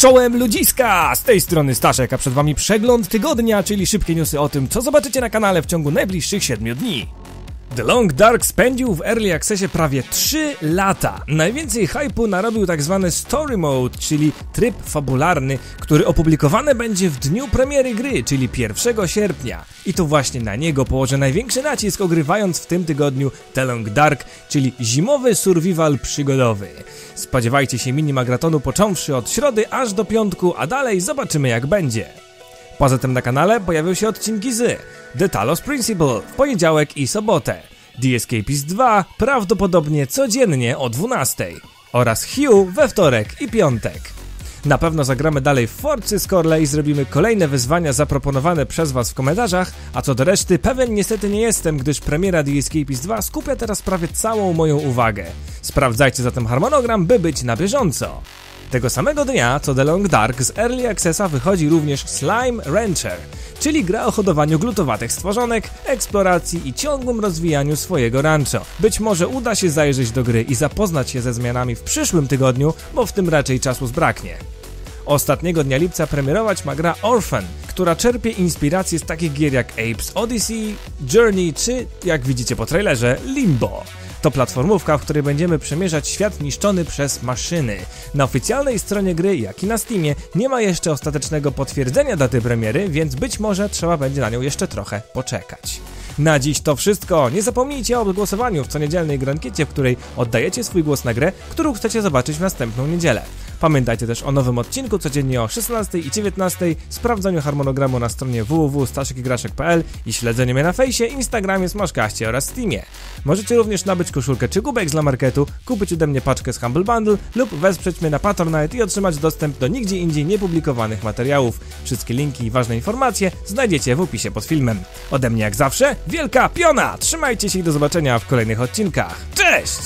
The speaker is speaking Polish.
Czołem ludziska! Z tej strony Staszek, a przed wami przegląd tygodnia, czyli szybkie newsy o tym, co zobaczycie na kanale w ciągu najbliższych 7 dni. The Long Dark spędził w Early Accessie prawie 3 lata. Najwięcej hypu narobił tak zwany Story Mode, czyli tryb fabularny, który opublikowany będzie w dniu premiery gry, czyli 1 sierpnia. I to właśnie na niego położę największy nacisk, ogrywając w tym tygodniu The Long Dark, czyli zimowy survival przygodowy. Spodziewajcie się minimagratonu począwszy od środy aż do piątku, a dalej zobaczymy jak będzie. Poza tym na kanale pojawią się odcinki z The Talos Principle w poniedziałek i sobotę, The Escapist 2 prawdopodobnie codziennie o 12 oraz Hugh we wtorek i piątek. Na pewno zagramy dalej w Forcy Scorle i zrobimy kolejne wyzwania zaproponowane przez Was w komentarzach, a co do reszty pewien niestety nie jestem, gdyż premiera The Escapist 2 skupia teraz prawie całą moją uwagę. Sprawdzajcie zatem harmonogram, by być na bieżąco. Tego samego dnia, co The Long Dark, z Early Accessa wychodzi również Slime Rancher, czyli gra o hodowaniu glutowatych stworzonek, eksploracji i ciągłym rozwijaniu swojego rancho. Być może uda się zajrzeć do gry i zapoznać się ze zmianami w przyszłym tygodniu, bo w tym raczej czasu zbraknie. Ostatniego dnia lipca premierować ma gra Orphan, która czerpie inspiracje z takich gier jak Apes Odyssey, Journey czy, jak widzicie po trailerze, Limbo. To platformówka, w której będziemy przemierzać świat niszczony przez maszyny. Na oficjalnej stronie gry, jak i na Steamie, nie ma jeszcze ostatecznego potwierdzenia daty premiery, więc być może trzeba będzie na nią jeszcze trochę poczekać. Na dziś to wszystko. Nie zapomnijcie o głosowaniu w co niedzielnej grankiecie, w której oddajecie swój głos na grę, którą chcecie zobaczyć w następną niedzielę. Pamiętajcie też o nowym odcinku codziennie o 16 i 19, sprawdzaniu harmonogramu na stronie www.staszekigraszek.pl i śledzeniu mnie na fejsie, Instagramie, Smashkaście oraz Steamie. Możecie również nabyć koszulkę czy kubek z Lamarketu, kupić ode mnie paczkę z Humble Bundle lub wesprzeć mnie na Patronite i otrzymać dostęp do nigdzie indziej niepublikowanych materiałów. Wszystkie linki i ważne informacje znajdziecie w opisie pod filmem. Ode mnie jak zawsze, wielka piona! Trzymajcie się i do zobaczenia w kolejnych odcinkach. Cześć!